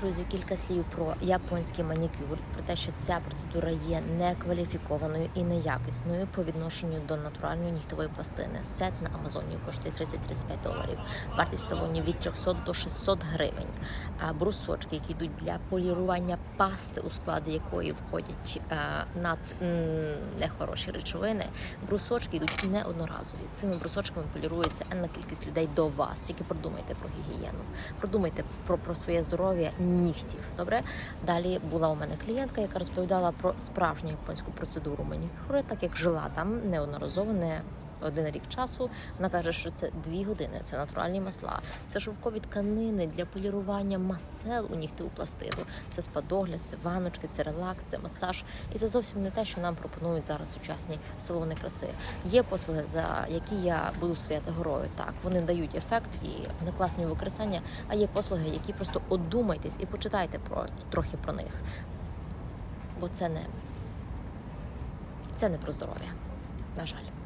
Друзі, кілька слів про японський манікюр, про те, що ця процедура є некваліфікованою і неякісною по відношенню до натуральної нігтової пластини. Сет на Амазоні коштує 30-35 доларів. Вартість в салоні від 300 до 600 гривень. А брусочки, які йдуть для полірування пасти, у склади якої входять е, над нехороші речовини. Брусочки йдуть неодноразові. Цими брусочками полірується енна кількість людей до вас. Тільки продумайте про гігієну, продумайте про, про своє здоров'я нігтів. Добре, далі була у мене клієнтка, яка розповідала про справжню японську процедуру манікюру, так як жила там неодноразово, не один рік часу. Вона каже, що це дві години, це натуральні масла, це шовкові тканини для полірування масел у нігтеву пластину. Це спадогляд, це ваночки, це релакс, це масаж. І це зовсім не те, що нам пропонують зараз сучасні салони краси. Є послуги, за які я буду стояти горою. Так, вони дають ефект і вони класні в використанні. А є послуги, які просто одумайтесь і почитайте про трохи про них. Бо це не це не про здоров'я. На жаль.